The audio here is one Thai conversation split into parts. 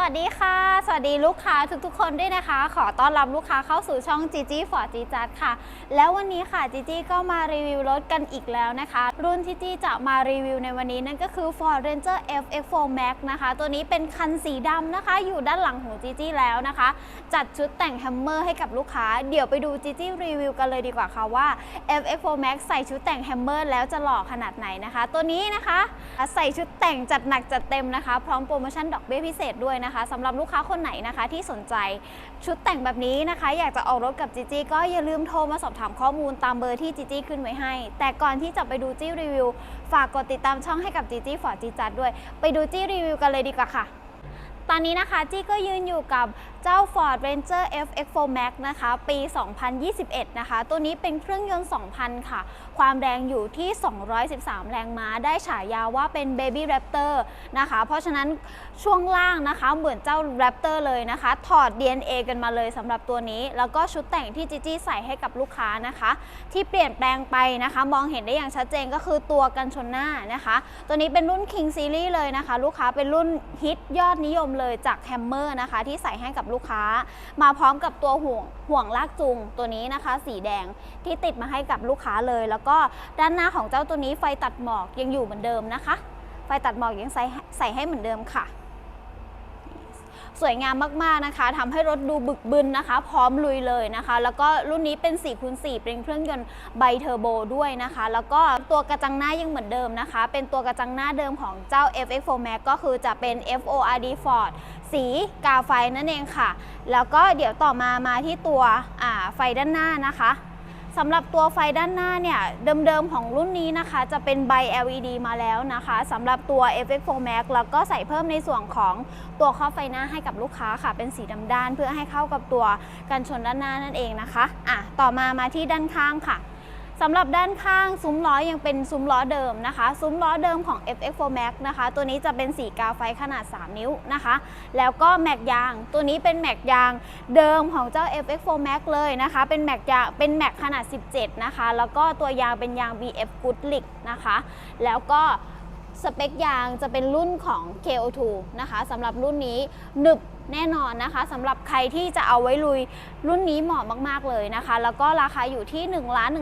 วัสดีค่ะ สวัสดีลูกค้าทุกๆคนด้วยนะคะ ขอต้อนรับลูกค้าเข้าสู่ช่อง Gigi for g j a d ค่ะ แล้ววันนี้ค่ะ Gigi ก็มารีวิวรถกันอีกแล้วนะคะ รุ่นที่ Gigi จะมารีวิวในวันนี้นั่นก็คือ Ford Ranger FX4 Max นะคะ ตัวนี้เป็นคันสีดำนะคะ อยู่ด้านหลังของ Gigi แล้วนะคะ จัดชุดแต่งแฮมเมอร์ให้กับลูกค้า เดี๋ยวไปดู Gigi รีวิวกันเลยดีกว่าค่ะว่า FX4 Max ใส่ชุดแต่งแฮมเมอร์แล้วจะหล่อขนาดไหนนะคะ ตัวนี้นะคะ ใส่ชุดแต่งจัดหนักจัดเต็มนะคะ พร้อมโปรโมชั่นดอกเบี้ยพิเศษด้วยนะคะสำหรับลูกค้าคนไหนนะคะที่สนใจชุดแต่งแบบนี้นะคะ อยากจะออกรถกับจีจีก็อย่าลืมโทรมาสอบถามข้อมูลตามเบอร์ที่จีจีขึ้นไว้ให้ แต่ก่อนที่จะไปดูจี้รีวิว ฝากกดติดตามช่องให้กับจีจี้ฟอร์ดจีจัดด้วย ไปดูจี้รีวิวกันเลยดีกว่าค่ะ ตอนนี้นะคะจี้ก็ยืนอยู่กับเจ้า Ford Ranger FX4 Max นะคะ ปี 2021 นะคะ ตัวนี้เป็นเครื่องยนต์ 2,000 ค่ะ ความแรงอยู่ที่ 213 แรงม้า ได้ฉายาว่าเป็น Baby Raptor นะคะ เพราะฉะนั้นช่วงล่างนะคะเหมือนเจ้า Raptor เลยนะคะ ถอด DNA กันมาเลยสำหรับตัวนี้ แล้วก็ชุดแต่งที่จีจี้ใส่ให้กับลูกค้านะคะ ที่เปลี่ยนแปลงไปนะคะ มองเห็นได้อย่างชัดเจนก็คือตัวกันชนหน้านะคะ ตัวนี้เป็นรุ่น King Series เลยนะคะ ลูกค้าเป็นรุ่นฮิตยอดนิยมเลยจากแคมเมอร์นะคะ ที่ใส่ให้กับลูกค้า มาพร้อมกับตัวห่วงห่วงลากจูงตัวนี้นะคะ สีแดงที่ติดมาให้กับลูกค้าเลย แล้วก็ด้านหน้าของเจ้าตัวนี้ไฟตัดหมอกยังอยู่เหมือนเดิมนะคะ ไฟตัดหมอกยังใส่ใส่ให้เหมือนเดิมค่ะ สวยงามมากๆนะคะทำให้รถดูบึกบึนนะคะ พร้อมลุยเลยนะคะ แล้วก็รุ่นนี้เป็น4คูณ4เป็นเครื่องยนต์ไบเทอร์โบด้วยนะคะ แล้วก็ตัวกระจังหน้ายังเหมือนเดิมนะคะ เป็นตัวกระจังหน้าเดิมของเจ้า FX4 Max ก็คือจะเป็น FORD Ford สีกาไฟนั่นเองค่ะ แล้วก็เดี๋ยวต่อมามาที่ตัวไฟด้านหน้านะคะ สำหรับตัวไฟด้านหน้าเนี่ย เดิมๆของรุ่นนี้นะคะ จะเป็นใบ LED มาแล้วนะคะสำหรับตัว FX4 Max แล้วก็ใส่เพิ่มในส่วนของตัวครอบไฟหน้าให้กับลูกค้าค่ะ เป็นสีดำด้าน เพื่อให้เข้ากับตัวกันชนด้านหน้านั่นเองนะคะอะต่อมามาที่ด้านข้างค่ะ สำหรับด้านข้างซุ้มล้อยังเป็นซุ้มล้อเดิมนะคะ ซุ้มล้อเดิมของ FX4 Max นะคะ ตัวนี้จะเป็นสีกาไฟขนาด 3 นิ้วนะคะ แล้วก็แม็กยาง ตัวนี้เป็นแม็กยางเดิมของเจ้า FX4 Max เลยนะคะ เป็นแม็กยางเป็นแม็กขนาด 17 นะคะ แล้วก็ตัวยางเป็นยาง BF Goodlick นะคะ แล้วก็สเปคยางจะเป็นรุ่นของ KO2 นะคะสำหรับรุ่นนี้หนึบ แน่นอนนะคะสำหรับใครที่จะเอาไว้ลุยรุ่นนี้เหมาะมากๆเลยนะคะ แล้วก็ราคาอยู่ที่ 1 1 8 0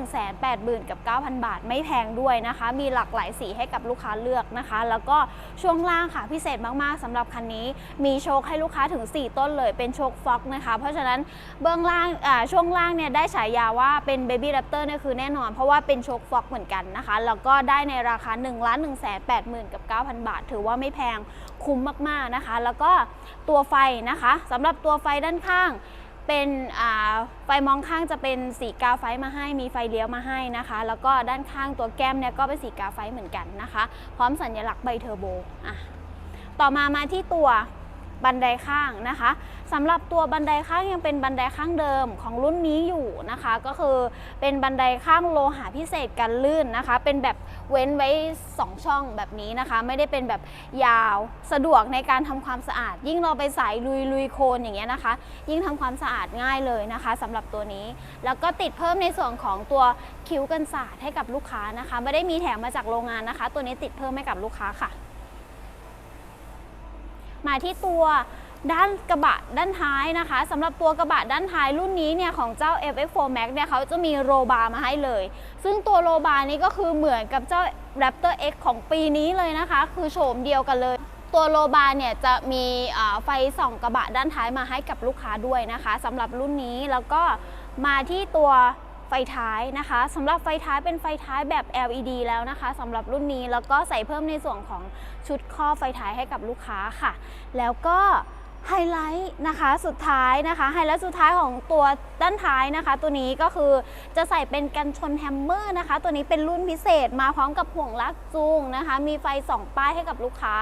0 0กับ 9,000 บาทไม่แพงด้วยนะคะ มีหลากหลายสีให้กับลูกค้าเลือกนะคะ แล้วก็ช่วงล่างค่ะพิเศษมากๆสำหรับคันนี้ มีโชคให้ลูกค้าถึง 4 ต้นเลยเป็นโชคฟ็อกนะคะ เพราะฉะนั้นเบื้องล่างช่วงล่างเนี่ยได้ฉายาว่าเป็น Baby Raptor เนี่ยคือแน่นอน เพราะว่าเป็นโชคฟ็อกเหมือนกันนะคะ แล้วก็ได้ในราคา 1 1 8 0 0 0กับ 9,000 บาท ถือว่าไม่แพงคุ้มมากๆนะคะ แล้วก็ตัวไฟนะคะสำหรับตัวไฟด้านข้าง เป็นไฟมองข้างจะเป็นสีกาไฟมาให้ มีไฟเลี้ยวมาให้นะคะ แล้วก็ด้านข้างตัวแก้มเนี่ยก็เป็นสีกาไฟเหมือนกันนะคะ พร้อมสัญลักษณ์ใบเทอร์โบอะต่อมามาที่ตัว บันไดข้างนะคะสำหรับตัวบันไดข้างยังเป็นบันไดข้างเดิมของรุ่นนี้อยู่นะคะ ก็คือเป็นบันไดข้างโลหะพิเศษกันลื่นนะคะ เป็นแบบเว้นไว้ 2 ช่องแบบนี้นะคะ ไม่ได้เป็นแบบยาวสะดวกในการทำความสะอาด ยิ่งเราไปสายลุยลุยโคลนอย่างเงี้ยนะคะ ยิ่งทำความสะอาดง่ายเลยนะคะสำหรับตัวนี้ แล้วก็ติดเพิ่มในส่วนของตัวคิ้วกันสาดให้กับลูกค้านะคะ ไม่ได้มีแถมมาจากโรงงานนะคะ ตัวนี้ติดเพิ่มให้กับลูกค้าค่ะ มาที่ตัวด้านกระบะด้านท้ายนะคะสำหรับตัวกระบะด้านท้ายรุ่นนี้เนี่ยของเจ้า FX4 Max เนี่ยเขาจะมีโรบาร์มาให้เลย ซึ่งตัวโรบาร์นี้ก็คือเหมือนกับเจ้า Raptor X ของปีนี้เลยนะคะ คือโฉมเดียวกันเลย ตัวโรบาร์เนี่ยจะมีไฟส่องกระบะด้านท้ายมาให้กับลูกค้าด้วยนะคะสำหรับรุ่นนี้แล้วก็มาที่ตัว ไฟท้ายนะคะสำหรับไฟท้ายเป็นไฟท้ายแบบ LED แล้วนะคะสำหรับรุ่นนี้แล้วก็ใส่เพิ่มในส่วนของชุดข้อไฟท้ายให้กับลูกค้าค่ะ แล้วก็ไฮไลท์นะคะสุดท้ายนะคะไฮไลท์สุดท้ายของตัวด้านท้ายนะคะ ตัวนี้ก็คือจะใส่เป็นกันชนแฮมเมอร์นะคะ ตัวนี้เป็นรุ่นพิเศษมาพร้อมกับห่วงลากจูงนะคะ มีไฟสองป้ายให้กับลูกค้า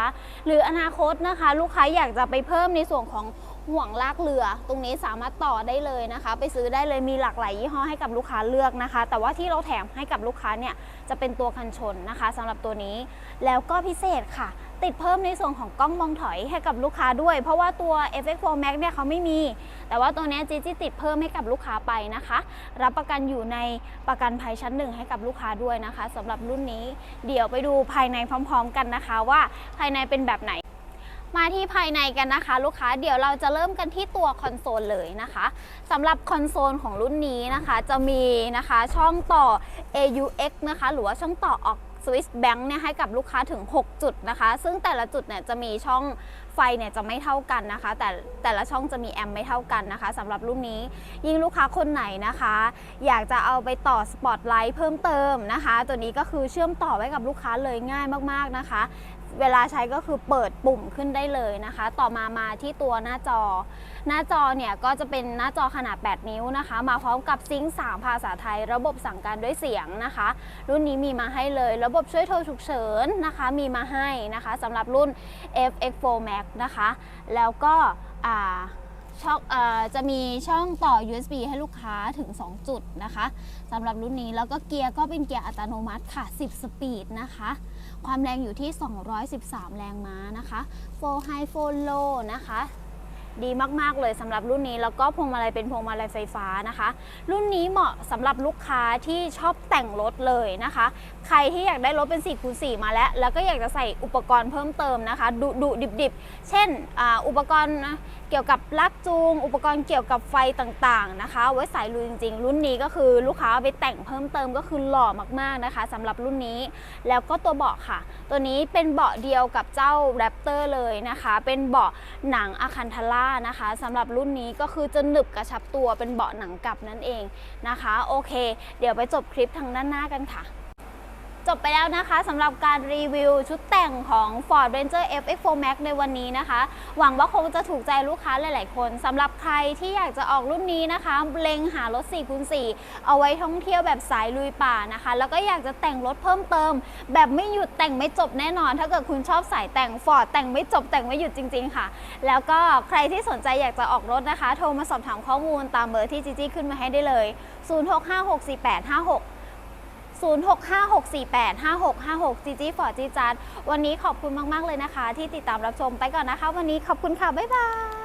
หรืออนาคตนะคะ ลูกค้าอยากจะไปเพิ่มในส่วนของ ห่วงลากเรือ ตรงนี้สามารถต่อได้เลยนะคะ ไปซื้อได้เลยมีหลากหลายยี่ห้อให้กับลูกค้าเลือกนะคะ แต่ว่าที่เราแถมให้กับลูกค้าเนี่ยจะเป็นตัวกันชนนะคะสำหรับตัวนี้แล้วก็พิเศษค่ะ ติดเพิ่มในส่วนของกล้องมองถอยให้กับลูกค้าด้วย เพราะว่าตัว FX4 Max เนี่ยเขาไม่มี แต่ว่าตัวนี้จีจีติดเพิ่มให้กับลูกค้าไปนะคะ รับประกันอยู่ในประกันภัยชั้นหนึ่งให้กับลูกค้าด้วยนะคะสำหรับรุ่นนี้ เดี๋ยวไปดูภายในพร้อม ๆ กันนะคะ ว่าภายในเป็นแบบไหน มาที่ภายในกันนะคะ ลูกค้าเดี๋ยวเราจะเริ่มกันที่ตัวคอนโซลเลยนะคะสำหรับคอนโซลของรุ่นนี้นะคะ จะมีนะคะช่องต่อ AUX นะคะ หรือว่าช่องต่อออก Swiss Bank เนี่ยให้กับลูกค้าถึง 6 จุดนะคะ ซึ่งแต่ละจุดเนี่ยจะมีช่องไฟเนี่ยจะไม่เท่ากันนะคะ แต่แต่ละช่องจะมีแอมป์ไม่เท่ากันนะคะสำหรับรุ่นนี้ยิ่งลูกค้าคนไหนนะคะ อยากจะเอาไปต่อสปอตไลท์เพิ่มเติมนะคะ ตัวนี้ก็คือเชื่อมต่อไว้กับลูกค้าเลยง่ายมากๆนะคะ เวลาใช้ก็คือเปิดปุ่มขึ้นได้เลยนะคะ ต่อมามาที่ตัวหน้าจอ หน้าจอเนี่ยก็จะเป็นหน้าจอขนาด 8 นิ้วนะคะ มาพร้อมกับซิงค์3ภาษาไทย ระบบสั่งการด้วยเสียงนะคะ รุ่นนี้มีมาให้เลย ระบบช่วยโทรฉุกเฉินนะคะ มีมาให้นะคะสำหรับรุ่น FX4 Max นะคะ แล้วก็ช่องจะมีช่องต่อ USB ให้ลูกค้าถึง 2 จุดนะคะสำหรับรุ่นนี้แล้วก็เกียร์ก็เป็นเกียร์อัตโนมัติค่ะ 10 สปีดนะคะ ความแรงอยู่ที่ 213 แรงม้านะคะ4 High 4 Low นะคะ ดีมากๆเลยสำหรับรุ่นนี้แล้วก็พวงมาลัยเป็นพวงมาลัยไฟฟ้านะคะ รุ่นนี้เหมาะสำหรับลูกค้าที่ชอบแต่งรถเลยนะคะ ใครที่อยากได้รถเป็น4คูณ4มาแล้ว แล้วก็อยากจะใส่อุปกรณ์เพิ่มเติมนะคะ ดุดุดิบดิบเช่นออุปกรณ์เกี่ยวกับลักจูง อุปกรณ์เกี่ยวกับไฟต่างๆนะคะ ไว้ใส่ลุยจริง ๆ รุ่นนี้ก็คือลูกค้าไปแต่งเพิ่มเติมก็คือหล่อมากๆนะคะสำหรับรุ่นนี้ แล้วก็ตัวเบาะค่ะ ตัวนี้เป็นเบาะเดียวกับเจ้าแรปเตอร์เลยนะคะ เป็นเบาะหนังอะคันทาร่านะคะสำหรับรุ่นนี้ก็คือจะหนึบกระชับตัวเป็นเบาะหนังกลับนั่นเองนะคะ โอเค เดี๋ยวไปจบคลิปทางด้านหน้ากันค่ะ จบไปแล้วนะคะสำหรับการรีวิวชุดแต่งของ Ford Ranger FX4 Max ในวันนี้นะคะ หวังว่าคงจะถูกใจลูกค้าหลาย ๆ คนสำหรับใครที่อยากจะออกรุ่นนี้นะคะเล็งหารถ 4x4 เอาไว้ท่องเที่ยวแบบสายลุยป่านะคะ แล้วก็อยากจะแต่งรถเพิ่มเติม แบบไม่หยุดแต่งไม่จบแน่นอน ถ้าเกิดคุณชอบสายแต่ง Ford แต่งไม่จบแต่งไม่หยุดจริง ๆ ค่ะ แล้วก็ใครที่สนใจอยากจะออกรถนะคะ โทรมาสอบถามข้อมูลตามเบอร์ที่จีจี้ขึ้นมาให้ได้เลย 06564856 0656485656 จีจีฟอร์จีจัดวันนี้ขอบคุณมาก ๆ เลยนะคะ ที่ติดตามรับชมไปก่อนนะคะ วันนี้ขอบคุณค่ะ บ๊ายบาย